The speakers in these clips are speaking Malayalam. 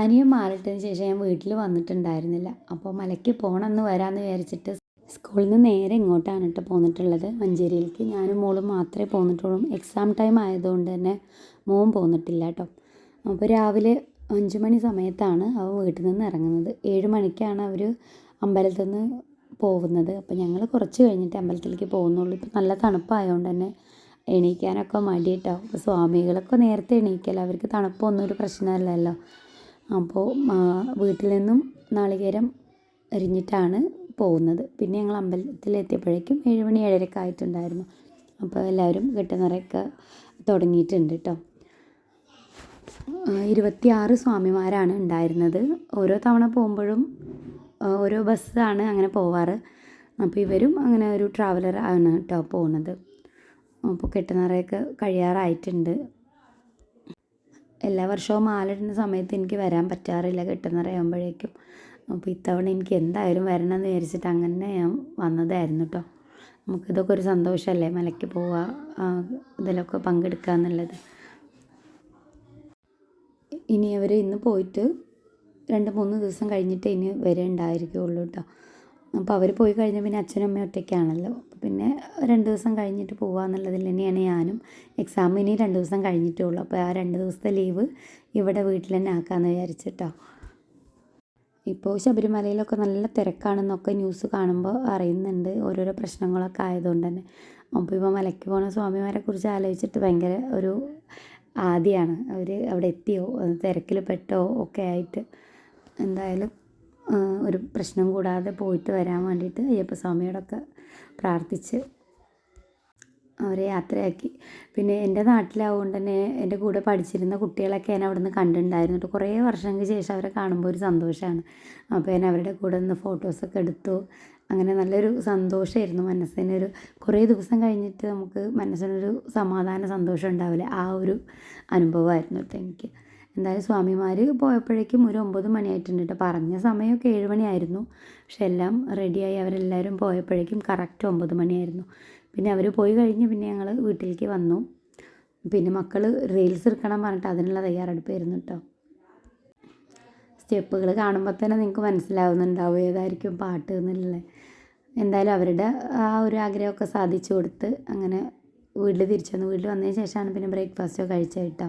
അനിയൻ മാറിയിട്ടതിന് ശേഷം ഞാൻ വീട്ടിൽ വന്നിട്ടുണ്ടായിരുന്നില്ല. അപ്പോൾ മലയ്ക്ക് പോകണമെന്ന് വരാമെന്ന് വിചാരിച്ചിട്ട് സ്കൂളിൽ നിന്ന് നേരെ ഇങ്ങോട്ടാണ് കേട്ടോ പോന്നിട്ടുള്ളത്. മഞ്ചേരിയിലേക്ക് ഞാനും മോളും മാത്രമേ പോന്നിട്ടുള്ളൂ. എക്സാം ടൈം ആയതുകൊണ്ട് തന്നെ മോൻ പോന്നിട്ടില്ല കേട്ടോ. അപ്പോൾ രാവിലെ അഞ്ച് മണി സമയത്താണ് അവൻ വീട്ടിൽ നിന്ന് ഇറങ്ങുന്നത്. ഏഴ് മണിക്കാണ് അവർ അമ്പലത്തിൽ നിന്ന് പോകുന്നത്. അപ്പോൾ ഞങ്ങൾ കുറച്ച് കഴിഞ്ഞിട്ട് അമ്പലത്തിലേക്ക് പോകുന്നുള്ളൂ. ഇപ്പം നല്ല തണുപ്പായതുകൊണ്ട് തന്നെ എണീക്കാനൊക്കെ മടി കേട്ടോ സ്വാമികളൊക്കെ നേരത്തെ എണീക്കല്ലോ? അവർക്ക് തണുപ്പൊന്നും ഒരു പ്രശ്നമല്ലല്ലോ. അപ്പോൾ വീട്ടിൽ നിന്നും നാളികേരം എറിഞ്ഞിട്ടാണ് പോകുന്നത്. പിന്നെ ഞങ്ങൾ അമ്പലത്തിലെത്തിയപ്പോഴേക്കും ഏഴ് മണി ഏഴരയൊക്കെ ആയിട്ടുണ്ടായിരുന്നു. അപ്പോൾ എല്ലാവരും കെട്ടുനിറയൊക്കെ തുടങ്ങിയിട്ടുണ്ട് കേട്ടോ. ഇരുപത്തിയാറ് സ്വാമിമാരാണ് ഉണ്ടായിരുന്നത്. ഓരോ തവണ പോകുമ്പോഴും ഓരോ ബസ്സാണ് അങ്ങനെ പോവാറ്. അപ്പോൾ ഇവരും അങ്ങനെ ഒരു ട്രാവലർ ആണ് കേട്ടോ പോകുന്നത് അപ്പോൾ കെട്ടുനിറയൊക്കെ കഴിയാറായിട്ടുണ്ട്. എല്ലാ വർഷവും മാലിടുന്ന സമയത്ത് എനിക്ക് വരാൻ പറ്റാറില്ല. കെട്ടുനിറയാകുമ്പോഴേക്കും അപ്പോൾ ഇത്തവണ എനിക്ക് എന്തായാലും വരണം എന്ന് വിചാരിച്ചിട്ട് അങ്ങനെ ഞാൻ വന്നതായിരുന്നു കേട്ടോ നമുക്കിതൊക്കെ ഒരു സന്തോഷമല്ലേ മലയ്ക്ക് പോവുക ഇതിലൊക്കെ പങ്കെടുക്കുക എന്നുള്ളത്. ഇനി അവർ ഇന്ന് പോയിട്ട് രണ്ട് മൂന്ന് ദിവസം കഴിഞ്ഞിട്ട് ഇനി വരെ ഉണ്ടായിരിക്കുള്ളൂ കേട്ടോ അപ്പോൾ അവർ പോയി കഴിഞ്ഞാൽ പിന്നെ അച്ഛനും അമ്മയും ഒറ്റയ്ക്കാണല്ലോ. പിന്നെ രണ്ട് ദിവസം കഴിഞ്ഞിട്ട് പോകാമെന്നുള്ളതിൽ തന്നെയാണ് ഞാനും. എക്സാം ഇനി രണ്ട് ദിവസം കഴിഞ്ഞിട്ടേ ഉള്ളൂ അപ്പോൾ ആ രണ്ട് ദിവസത്തെ ലീവ് ഇവിടെ വീട്ടിൽ തന്നെ ആക്കാമെന്ന് വിചാരിച്ചിട്ടോ. ഇപ്പോൾ ശബരിമലയിലൊക്കെ നല്ല തിരക്കാണെന്നൊക്കെ ന്യൂസ് കാണുമ്പോൾ അറിയുന്നുണ്ട്. ഓരോരോ പ്രശ്നങ്ങളൊക്കെ ആയതുകൊണ്ട് തന്നെ. അപ്പോൾ ഇപ്പോൾ മലയ്ക്ക് പോകുന്ന സ്വാമിമാരെ കുറിച്ച് ആലോചിച്ചിട്ട് ഭയങ്കര ഒരു ആദ്യമാണ് അവർ അവിടെ എത്തിയോ? തിരക്കിൽ പെട്ടോ? ഒക്കെ ആയിട്ട്. എന്തായാലും ഒരു പ്രശ്നം കൂടാതെ പോയിട്ട് വരാൻ വേണ്ടിയിട്ട് അയ്യപ്പസ്വാമിയോടൊക്കെ പ്രാർത്ഥിച്ച് അവരെ യാത്രയാക്കി. പിന്നെ എന്റെ നാട്ടിലാവുകൊണ്ട് തന്നെ എന്റെ കൂടെ പഠിച്ചിരുന്ന കുട്ടികളൊക്കെ എന്നെ അവിടെ നിന്ന് കണ്ടിട്ടുണ്ടായിരുന്നു കുറേ വർഷങ്ങൾക്ക് ശേഷം അവരെ കാണുമ്പോൾ ഒരു സന്തോഷമാണ് അപ്പോൾ ഞാൻ അവരുടെ കൂടെ നിന്ന് ഫോട്ടോസൊക്കെ എടുത്തു. അങ്ങനെ നല്ലൊരു സന്തോഷമായിരുന്നു മനസ്സിനൊരു കുറേ ദിവസം കഴിഞ്ഞിട്ട് നമുക്ക് മനസ്സിനൊരു സമാധാന സന്തോഷം ഉണ്ടാവില്ല. ആ ഒരു അനുഭവമായിരുന്നു കേട്ടോ എനിക്ക്. എന്തായാലും സ്വാമിമാർ പോയപ്പോഴേക്കും ഒരു ഒമ്പത് മണിയായിട്ടുണ്ട് കേട്ടോ പറഞ്ഞ സമയമൊക്കെ ഏഴ് മണിയായിരുന്നു. പക്ഷെ എല്ലാം റെഡിയായി. അവരെല്ലാവരും പോയപ്പോഴേക്കും കറക്റ്റ് ഒമ്പത് മണിയായിരുന്നു. പിന്നെ അവർ പോയി കഴിഞ്ഞ് പിന്നെ ഞങ്ങൾ വീട്ടിലേക്ക് വന്നു. പിന്നെ മക്കൾ റീൽസ് എടുക്കണം പറഞ്ഞിട്ട് അതിനുള്ള തയ്യാറെടുപ്പായിരുന്നു കേട്ടോ സ്റ്റെപ്പുകൾ കാണുമ്പോൾ തന്നെ നിങ്ങൾക്ക് മനസ്സിലാവുന്നുണ്ടാവും ഏതായിരിക്കും പാട്ട് എന്നുള്ളത്. എന്തായാലും അവരുടെ ആ ഒരു ആഗ്രഹമൊക്കെ സാധിച്ചു കൊടുത്ത് അങ്ങനെ വീട്ടിൽ തിരിച്ചു വന്നു വീട്ടിൽ വന്നതിന് ശേഷമാണ് പിന്നെ ബ്രേക്ക്ഫാസ്റ്റോ കഴിച്ചത് കേട്ടോ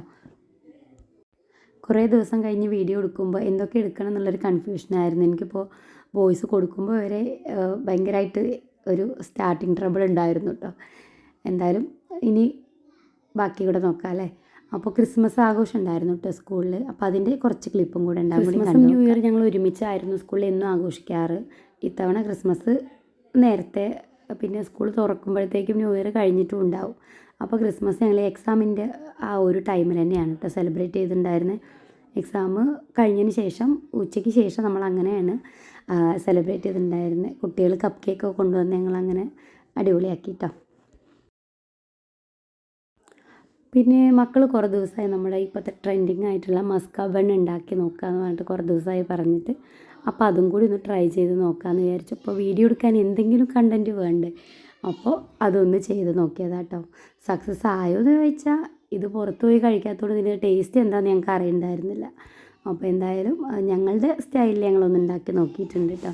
കുറേ ദിവസം കഴിഞ്ഞ് വീഡിയോ എടുക്കുമ്പോൾ എന്തൊക്കെ എടുക്കണം എന്നുള്ളൊരു കൺഫ്യൂഷനായിരുന്നു എനിക്കിപ്പോൾ വോയിസ് കൊടുക്കുമ്പോൾ വരെ ഭയങ്കരമായിട്ട് ഒരു സ്റ്റാർട്ടിങ് ട്രബിൾ ഉണ്ടായിരുന്നു കേട്ടോ എന്തായാലും ഇനി ബാക്കി കൂടെ നോക്കാം അല്ലേ? അപ്പോൾ ക്രിസ്മസ് ആഘോഷം ഉണ്ടായിരുന്നു കേട്ടോ സ്കൂളിൽ അപ്പോൾ അതിന്റെ കുറച്ച് ക്ലിപ്പും കൂടെ ഉണ്ടാവും. ക്രിസ്മസ് ന്യൂ ഇയർ ഞങ്ങൾ ഒരുമിച്ചായിരുന്നു സ്കൂളിൽ എന്നും ആഘോഷിക്കാറ്. ഇത്തവണ ക്രിസ്മസ് നേരത്തെ പിന്നെ സ്കൂൾ തുറക്കുമ്പോഴത്തേക്കും ന്യൂ ഇയർ കഴിഞ്ഞിട്ടും ഉണ്ടാവും. അപ്പോൾ ക്രിസ്മസ് ഞങ്ങൾ എക്സാമിന്റെ ആ ഒരു ടൈമിൽ തന്നെയാണ് കേട്ടോ സെലിബ്രേറ്റ് ചെയ്തിട്ടുണ്ടായിരുന്നത് എക്സാം കഴിഞ്ഞതിന് ശേഷം ഉച്ചയ്ക്ക് ശേഷം നമ്മൾ അങ്ങനെയാണ് സെലിബ്രേറ്റ് ചെയ്തിട്ടുണ്ടായിരുന്നത് കുട്ടികൾ കപ്പ് കേക്കൊക്കെ കൊണ്ടുവന്ന് ഞങ്ങളങ്ങനെ അടിപൊളിയാക്കി കേട്ടോ പിന്നെ മക്കൾ കുറേ ദിവസമായി നമ്മുടെ ഇപ്പോഴത്തെ ട്രെൻഡിങ് ആയിട്ടുള്ള മസ്ക ബൺ ഉണ്ടാക്കി നോക്കാമെന്ന് പറഞ്ഞിട്ട് കുറേ ദിവസമായി പറഞ്ഞിട്ട്. അപ്പോൾ അതും കൂടി ഒന്ന് ട്രൈ ചെയ്ത് നോക്കാമെന്ന് വിചാരിച്ചു. അപ്പോൾ വീഡിയോ എടുക്കാൻ എന്തെങ്കിലും കണ്ടന്റ് വേണ്ടേ? അപ്പോൾ അതൊന്ന് ചെയ്ത് നോക്കിയതാട്ടോ സക്സസ് ആയോ എന്ന് ചോദിച്ചാൽ ഇത് പുറത്തു പോയി കഴിക്കാത്തതുകൊണ്ട് ഇതിന്റെ ടേസ്റ്റ് എന്താണെന്ന് ഞങ്ങൾക്ക് അറിയണ്ടായിരുന്നില്ല. അപ്പോൾ എന്തായാലും ഞങ്ങളുടെ സ്റ്റൈലിൽ ഞങ്ങളൊന്ന് ഉണ്ടാക്കി നോക്കിയിട്ടുണ്ട് കേട്ടോ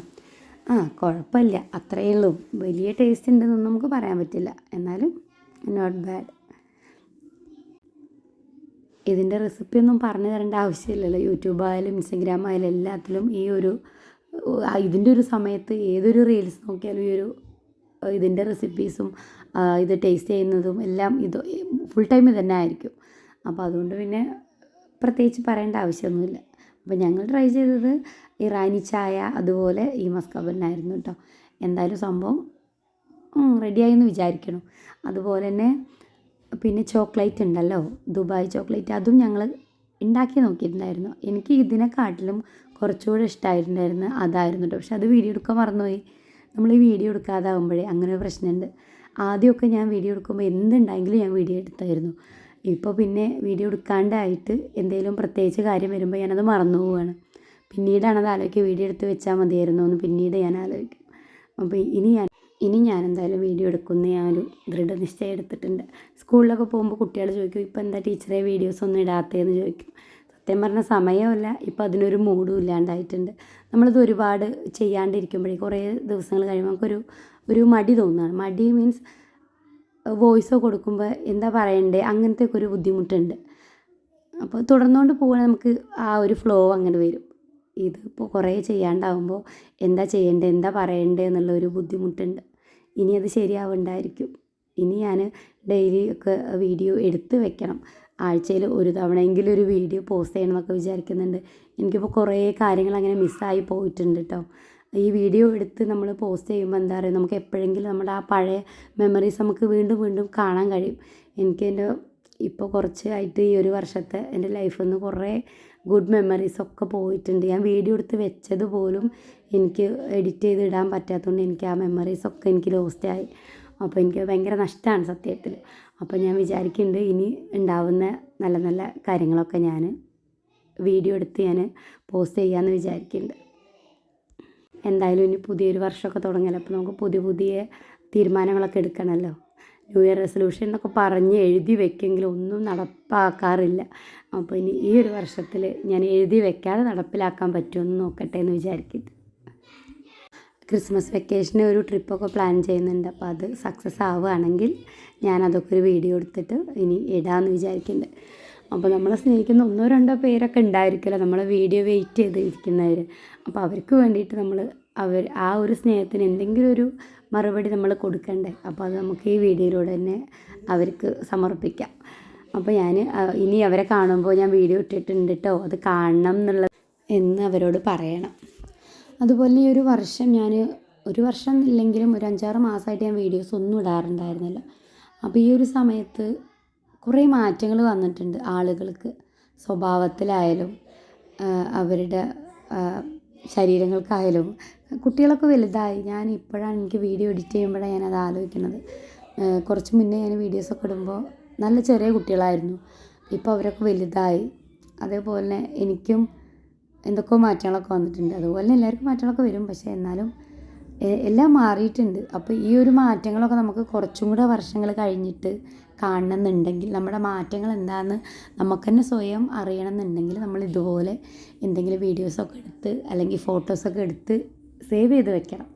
ആ കുഴപ്പമില്ല അത്രയേ ഉള്ളൂ. വലിയ ടേസ്റ്റ് ഉണ്ടെന്നൊന്നും നമുക്ക് പറയാൻ പറ്റില്ല. എന്നാലും നോട്ട് ബാഡ് ഇതിന്റെ റെസിപ്പി ഒന്നും പറഞ്ഞു തരേണ്ട ആവശ്യമില്ലല്ലോ. യൂട്യൂബായാലും ഇൻസ്റ്റഗ്രാം ആയാലും എല്ലാത്തിലും ഈ ഒരു ഇതിന്റെ ഒരു സമയത്ത് ഏതൊരു റീൽസ് നോക്കിയാലും ഈ ഒരു ഇതിന്റെ റെസിപ്പീസും ഇത് ടേസ്റ്റ് ചെയ്യുന്നതും എല്ലാം ഇത് ഫുൾ ടൈം ഇതന്നെ ആയിരിക്കും. അപ്പോൾ അതുകൊണ്ട് പിന്നെ പ്രത്യേകിച്ച് പറയേണ്ട ആവശ്യമൊന്നുമില്ല. അപ്പോൾ ഞങ്ങൾ ട്രൈ ചെയ്തത് ഇറാനി ചായ അതുപോലെ ഈ മസ്കാബലിനായിരുന്നു കേട്ടോ എന്തായാലും സംഭവം റെഡിയായി എന്ന് വിചാരിക്കണം. അതുപോലെ തന്നെ പിന്നെ ചോക്ലേറ്റ് ഉണ്ടല്ലോ ദുബായ് ചോക്ലേറ്റ് അതും ഞങ്ങൾ ഉണ്ടാക്കി നോക്കിയിട്ടുണ്ടായിരുന്നു. എനിക്ക് ഇതിനെക്കാട്ടിലും കുറച്ചുകൂടെ ഇഷ്ടമായിട്ടുണ്ടായിരുന്നു അതായിരുന്നു കേട്ടോ പക്ഷെ അത് വീഡിയോ എടുക്കാൻ മറന്നുപോയി. നമ്മൾ ഈ വീഡിയോ എടുക്കാതാവുമ്പോഴേ അങ്ങനെ ഒരു പ്രശ്നമുണ്ട്. ആദ്യമൊക്കെ ഞാൻ വീഡിയോ എടുക്കുമ്പോൾ എന്തുണ്ടെങ്കിലും ഞാൻ വീഡിയോ എടുത്തായിരുന്നു. ഇപ്പോൾ പിന്നെ വീഡിയോ എടുക്കാണ്ടായിട്ട് എന്തെങ്കിലും പ്രത്യേകിച്ച് കാര്യം വരുമ്പോൾ ഞാനത് മറന്നു പോവുകയാണ്. പിന്നീടാണ് അത് ആലോചിക്കുക വീഡിയോ എടുത്ത് വെച്ചാൽ മതിയായിരുന്നു എന്ന് പിന്നീട് ഞാൻ ആലോചിക്കും. അപ്പോൾ ഇനി ഞാൻ ഇനി ഞാൻ എന്തായാലും വീഡിയോ എടുക്കുന്ന ഞാൻ ഒരു ദൃഢനിശ്ചയം എടുത്തിട്ടുണ്ട്. സ്കൂളിലൊക്കെ പോകുമ്പോൾ കുട്ടികൾ ചോദിക്കും ഇപ്പോൾ എന്താ ടീച്ചറെ വീഡിയോസ് ഒന്നും ഇടാത്തതെന്ന്? ചോദിക്കും. സത്യം പറഞ്ഞ സമയമില്ല ഇപ്പം അതിനൊരു മൂഡും ഇല്ലാണ്ടായിട്ടുണ്ട്. നമ്മളിത് ഒരുപാട് ചെയ്യാണ്ടിരിക്കുമ്പോഴേ കുറേ ദിവസങ്ങൾ കഴിയുമ്പോൾ നമുക്കൊരു ഒരു മടി തോന്നുകയാണ് മടി മീൻസ് വോയിസോ കൊടുക്കുമ്പോൾ എന്താ പറയണ്ടേ? അങ്ങനത്തെ ഒരു ബുദ്ധിമുട്ടുണ്ട്. അപ്പോൾ തുടർന്നുകൊണ്ട് പോവുകയാണെങ്കിൽ നമുക്ക് ആ ഒരു ഫ്ലോ അങ്ങനെ വരും. ഇതിപ്പോൾ കുറേ ചെയ്യാണ്ടാവുമ്പോൾ എന്താ ചെയ്യേണ്ടത് എന്താ പറയണ്ടേ? എന്നുള്ള ഒരു ബുദ്ധിമുട്ടുണ്ട്. ഇനി അത് ശരിയാവുണ്ടായിരിക്കും. ഇനി ഞാൻ ഡെയിലി ഒക്കെ വീഡിയോ എടുത്ത് വെക്കണം. ആഴ്ചയിൽ ഒരു തവണയെങ്കിലും ഒരു വീഡിയോ പോസ്റ്റ് ചെയ്യണം എന്നൊക്കെ വിചാരിക്കുന്നുണ്ട്. എനിക്കിപ്പോൾ കുറേ കാര്യങ്ങൾ അങ്ങനെ മിസ്സായി പോയിട്ടുണ്ട് കേട്ടോ. ഈ വീഡിയോ എടുത്ത് നമ്മൾ പോസ്റ്റ് ചെയ്യുമ്പോൾ എന്താ പറയുക നമുക്ക് എപ്പോഴെങ്കിലും നമ്മുടെ ആ പഴയ മെമ്മറീസ് നമുക്ക് വീണ്ടും വീണ്ടും കാണാൻ കഴിയും. എനിക്ക് എന്റെ ഇപ്പോൾ കുറച്ചായിട്ട് ഈ ഒരു വർഷത്തെ എന്റെ ലൈഫിൽ നിന്ന് കുറേ ഗുഡ് മെമ്മറീസ് ഒക്കെ പോയിട്ടുണ്ട്. ഞാൻ വീഡിയോ എടുത്ത് വെച്ചത് പോലും എനിക്ക് എഡിറ്റ് ചെയ്ത് ഇടാൻ പറ്റാത്തതുകൊണ്ട് എനിക്ക് ആ മെമ്മറീസൊക്കെ എനിക്ക് ലോസ്റ്റായി അപ്പോൾ എനിക്ക് ഭയങ്കര നഷ്ടമാണ് സത്യത്തിൽ. അപ്പോൾ ഞാൻ വിചാരിക്കുന്നുണ്ട് ഇനി ഉണ്ടാവുന്ന നല്ല നല്ല കാര്യങ്ങളൊക്കെ ഞാൻ വീഡിയോ എടുത്ത് ഞാൻ പോസ്റ്റ് ചെയ്യാമെന്ന് വിചാരിക്കുന്നുണ്ട് എന്തായാലും ഇനി പുതിയൊരു വർഷമൊക്കെ തുടങ്ങിയല്ലോ അപ്പോൾ നമുക്ക് പുതിയ പുതിയ തീരുമാനങ്ങളൊക്കെ എടുക്കണമല്ലോ ന്യൂ ഇയർ റെസൊല്യൂഷൻ എന്നൊക്കെ പറഞ്ഞ് എഴുതി വെക്കെങ്കിലും ഒന്നും നടപ്പാക്കാറില്ല. അപ്പോൾ ഇനി ഈ ഒരു വർഷത്തിൽ ഞാൻ എഴുതി വെക്കാതെ നടപ്പിലാക്കാൻ പറ്റുമെന്ന് നോക്കട്ടെ എന്ന് വിചാരിക്കുന്നു ക്രിസ്മസ് വെക്കേഷന് ഒരു ട്രിപ്പൊക്കെ പ്ലാൻ ചെയ്യുന്നുണ്ട്. അപ്പോൾ അത് സക്സസ് ആവുകയാണെങ്കിൽ ഞാനതൊക്കെ ഒരു വീഡിയോ എടുത്തിട്ട് ഇനി ഇടാമെന്ന് വിചാരിക്കുന്നുണ്ട്. അപ്പോൾ നമ്മളെ സ്നേഹിക്കുന്ന ഒന്നോ രണ്ടോ പേരൊക്കെ ഉണ്ടായിരിക്കില്ല നമ്മളെ വീഡിയോ വെയിറ്റ് ചെയ്ത് ഇരിക്കുന്നവർ അപ്പോൾ അവർക്ക് വേണ്ടിയിട്ട് നമ്മൾ അവർ ആ ഒരു സ്നേഹത്തിന് എന്തെങ്കിലും ഒരു മറുപടി നമ്മൾ കൊടുക്കണ്ടേ? അപ്പോൾ അത് നമുക്ക് ഈ വീഡിയോയിലൂടെ തന്നെ അവർക്ക് സമർപ്പിക്കാം. അപ്പോൾ ഞാൻ ഇനി അവരെ കാണുമ്പോൾ ഞാൻ വീഡിയോ ഇട്ടിട്ടുണ്ട് കേട്ടോ അത് കാണണം എന്നുള്ള എന്ന് അവരോട് പറയണം. അതുപോലെ ഈ ഒരു വർഷം ഞാൻ ഒരു വർഷം ഇല്ലെങ്കിലും ഒരു അഞ്ചാറ് മാസമായിട്ട് ഞാൻ വീഡിയോസ് ഒന്നും ഇടാറുണ്ടായിരുന്നില്ല. അപ്പോൾ ഈ ഒരു സമയത്ത് കുറേ മാറ്റങ്ങൾ വന്നിട്ടുണ്ട് ആളുകൾക്ക്. സ്വഭാവത്തിലായാലും അവരുടെ ശരീരങ്ങൾക്കായാലും. കുട്ടികളൊക്കെ വലുതായി. ഞാൻ ഇപ്പോഴാണ് എനിക്ക് വീഡിയോ എഡിറ്റ് ചെയ്യുമ്പോഴാണ് ഞാനത് ആലോചിക്കുന്നത്. കുറച്ച് മുന്നേ ഞാൻ വീഡിയോസൊക്കെ ഇടുമ്പോൾ നല്ല ചെറിയ കുട്ടികളായിരുന്നു. ഇപ്പോൾ അവരൊക്കെ വലുതായി. അതേപോലെ എനിക്കും എന്തൊക്കെയോ മാറ്റങ്ങളൊക്കെ വന്നിട്ടുണ്ട്. അതുപോലെ തന്നെ എല്ലാവർക്കും മാറ്റങ്ങളൊക്കെ വരും. പക്ഷേ എന്നാലും എല്ലാം മാറിയിട്ടുണ്ട്. അപ്പോൾ ഈ ഒരു മാറ്റങ്ങളൊക്കെ നമുക്ക് കുറച്ചും കൂടെ വർഷങ്ങൾ കഴിഞ്ഞിട്ട് കാണണമെന്നുണ്ടെങ്കിൽ നമ്മുടെ മാറ്റങ്ങൾ എന്താണെന്ന് നമുക്ക് തന്നെ സ്വയം അറിയണമെന്നുണ്ടെങ്കിൽ നമ്മൾ ഇതുപോലെ എന്തെങ്കിലും വീഡിയോസൊക്കെ എടുത്ത് അല്ലെങ്കിൽ ഫോട്ടോസൊക്കെ എടുത്ത് സേവ് ചെയ്ത് വെക്കണം.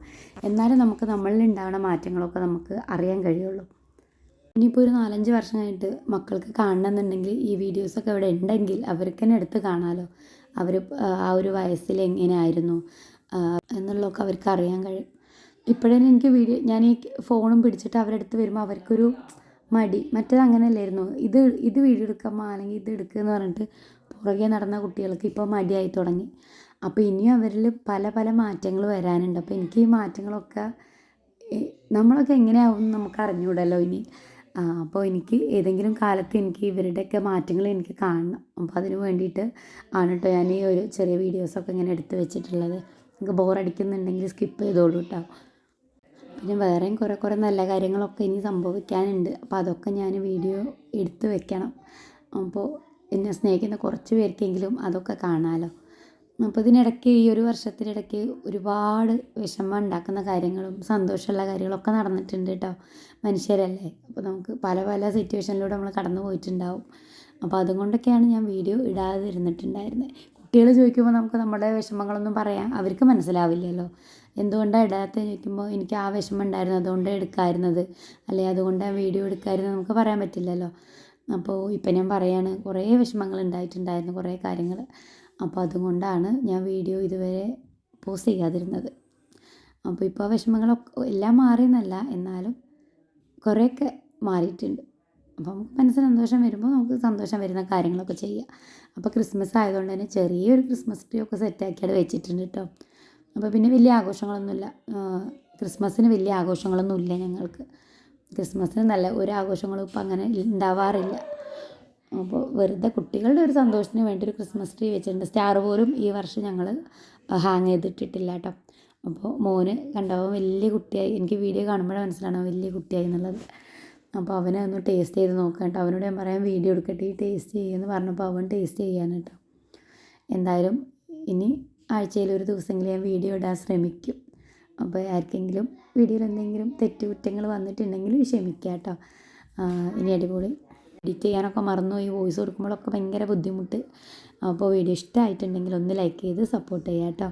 എന്നാലും നമുക്ക് നമ്മളിൽ ഉണ്ടാവുന്ന മാറ്റങ്ങളൊക്കെ നമുക്ക് അറിയാൻ കഴിയുള്ളൂ. ഇനിയിപ്പോൾ ഒരു നാലഞ്ച് വർഷം കഴിഞ്ഞിട്ട് മക്കൾക്ക് കാണണമെന്നുണ്ടെങ്കിൽ ഈ വീഡിയോസൊക്കെ ഇവിടെ ഉണ്ടെങ്കിൽ അവർക്ക് തന്നെ എടുത്ത് കാണാമല്ലോ അവർ ആ ഒരു വയസ്സിൽ എങ്ങനെയായിരുന്നു എന്നുള്ളതൊക്കെ അവർക്ക് അറിയാൻ കഴിയും. ഇപ്പോഴേ എനിക്ക് വീഡിയോ ഞാൻ ഈ ഫോണും പിടിച്ചിട്ട് അവരുടെ അടുത്ത് വരുമ്പോൾ അവർക്കൊരു മടി. മറ്റേത് അങ്ങനെയല്ലായിരുന്നു. ഇത് ഇത് വീഡിയോ എടുക്കുമ്പോൾ അല്ലെങ്കിൽ ഇത് എടുക്കുക എന്ന് പറഞ്ഞിട്ട് പുറകെ നടന്ന കുട്ടികൾക്ക് ഇപ്പോൾ മടിയായി തുടങ്ങി. അപ്പോൾ ഇനിയും അവരിൽ പല പല മാറ്റങ്ങൾ വരാനുണ്ട്. അപ്പോൾ എനിക്ക് ഈ മാറ്റങ്ങളൊക്കെ നമ്മളൊക്കെ എങ്ങനെയാവും നമുക്ക് അറിഞ്ഞുകൂടല്ലോ ഇനി. അപ്പോൾ എനിക്ക് ഏതെങ്കിലും കാലത്ത് എനിക്ക് ഇവരുടെയൊക്കെ മാറ്റങ്ങൾ എനിക്ക് കാണണം. അപ്പോൾ അതിന് വേണ്ടിയിട്ട് ആണ് കേട്ടോ ഞാൻ ഈ ഒരു ചെറിയ വീഡിയോസൊക്കെ ഇങ്ങനെ എടുത്ത് വെച്ചിട്ടുള്ളത്. നിങ്ങൾക്ക് ബോറടിക്കുന്നുണ്ടെങ്കിൽ സ്കിപ്പ് ചെയ്തോളൂ കേട്ടോ പിന്നെ വേറെയും കുറേ കുറേ നല്ല കാര്യങ്ങളൊക്കെ ഇനി സംഭവിക്കാനുണ്ട്. അപ്പോൾ അതൊക്കെ ഞാൻ വീഡിയോ എടുത്ത് വെക്കണം. അപ്പോൾ എന്നെ സ്നേഹിക്കുന്ന കുറച്ച് പേർക്കെങ്കിലും അതൊക്കെ കാണാമല്ലോ അപ്പോൾ ഇതിനിടയ്ക്ക് ഈ ഒരു വർഷത്തിനിടയ്ക്ക് ഒരുപാട് വിഷമം ഉണ്ടാക്കുന്ന കാര്യങ്ങളും സന്തോഷമുള്ള കാര്യങ്ങളൊക്കെ നടന്നിട്ടുണ്ട് കേട്ടോ മനുഷ്യരല്ലേ? അപ്പോൾ നമുക്ക് പല പല സിറ്റുവേഷനിലൂടെ നമ്മൾ കടന്നു പോയിട്ടുണ്ടാവും. അപ്പോൾ അതുകൊണ്ടൊക്കെയാണ് ഞാൻ വീഡിയോ ഇടാതിരുന്നിട്ടുണ്ടായിരുന്നത് കുട്ടികൾ ചോദിക്കുമ്പോൾ നമുക്ക് നമ്മുടെ വിഷമങ്ങളൊന്നും പറയാം അവർക്ക് മനസ്സിലാവില്ലല്ലോ. എന്തുകൊണ്ടാണ് ഇടാത്തത് ചോദിക്കുമ്പോൾ എനിക്ക് ആ വിഷമം ഉണ്ടായിരുന്നു അതുകൊണ്ട് എടുക്കാമായിരുന്നത് അല്ലെങ്കിൽ അതുകൊണ്ടാണ് വീഡിയോ എടുക്കാമായിരുന്നത് നമുക്ക് പറയാൻ പറ്റില്ലല്ലോ. അപ്പോൾ ഇപ്പം ഞാൻ പറയാണ് കുറേ വിഷമങ്ങൾ ഉണ്ടായിട്ടുണ്ടായിരുന്നു കുറേ കാര്യങ്ങൾ അപ്പോൾ അതുകൊണ്ടാണ് ഞാൻ വീഡിയോ ഇതുവരെ പോസ്റ്റ് ചെയ്യാതിരുന്നത്. അപ്പോൾ ഇപ്പോൾ വിഷമങ്ങളൊക്കെ എല്ലാം മാറിയെന്നല്ല എന്നാലും കുറേയൊക്കെ മാറിയിട്ടുണ്ട്. അപ്പോൾ നമുക്ക് മനസ്സിന് സന്തോഷം വരുമ്പോൾ നമുക്ക് സന്തോഷം വരുന്ന കാര്യങ്ങളൊക്കെ ചെയ്യാം. അപ്പോൾ ക്രിസ്മസ് ആയതുകൊണ്ട് തന്നെ ചെറിയൊരു ക്രിസ്മസ് ട്രീ ഒക്കെ സെറ്റാക്കി അവിടെ വെച്ചിട്ടുണ്ട് കേട്ടോ. അപ്പോൾ പിന്നെ വലിയ ആഘോഷങ്ങളൊന്നുമില്ല. ക്രിസ്മസിന് വലിയ ആഘോഷങ്ങളൊന്നുമില്ല ഞങ്ങൾക്ക്. ക്രിസ്മസിന് നല്ല ഒരു ആഘോഷങ്ങളും ഇപ്പം അങ്ങനെ ഉണ്ടാവാറില്ല. അപ്പോൾ വെറുതെ കുട്ടികളുടെ ഒരു സന്തോഷത്തിന് വേണ്ടി ഒരു ക്രിസ്മസ് ട്രീ വെച്ചിട്ടുണ്ട്. സ്റ്റാർ പോലും ഈ വർഷം ഞങ്ങൾ ഹാങ് ചെയ്തിട്ടിട്ടില്ല കേട്ടോ. അപ്പോൾ മോന് കണ്ടപ്പോൾ വലിയ കുട്ടിയായി. എനിക്ക് വീഡിയോ കാണുമ്പോഴേ മനസ്സിലാണ് വലിയ കുട്ടിയായി എന്നുള്ളത്. അപ്പോൾ അവനെ ഒന്ന് ടേസ്റ്റ് ചെയ്ത് നോക്കാം കേട്ടോ. അവനോട് ഞാൻ പറയാം വീഡിയോ എടുക്കട്ടെ ഈ ടേസ്റ്റ് ചെയ്യുമെന്ന് പറഞ്ഞപ്പോൾ അവൻ ടേസ്റ്റ് ചെയ്യാൻ കേട്ടോ. എന്തായാലും ഇനി ആഴ്ചയിൽ ഒരു ദിവസമെങ്കിലും ഞാൻ വീഡിയോ ഇടാൻ ശ്രമിക്കും. അപ്പോൾ ആർക്കെങ്കിലും വീഡിയോയിൽ എന്തെങ്കിലും തെറ്റുകുറ്റങ്ങൾ വന്നിട്ടുണ്ടെങ്കിൽ ക്ഷമിക്കാം കേട്ടോ. ഇനി അടിപൊളി എഡിറ്റ് ചെയ്യാനൊക്കെ മറന്നുപോയി. വോയിസ് കൊടുക്കുമ്പോഴൊക്കെ ഭയങ്കര ബുദ്ധിമുട്ട്. അപ്പോൾ വീഡിയോ ഇഷ്ടമായിട്ടുണ്ടെങ്കിൽ ഒന്ന് ലൈക്ക് ചെയ്ത് സപ്പോർട്ട് ചെയ്യാം കേട്ടോ.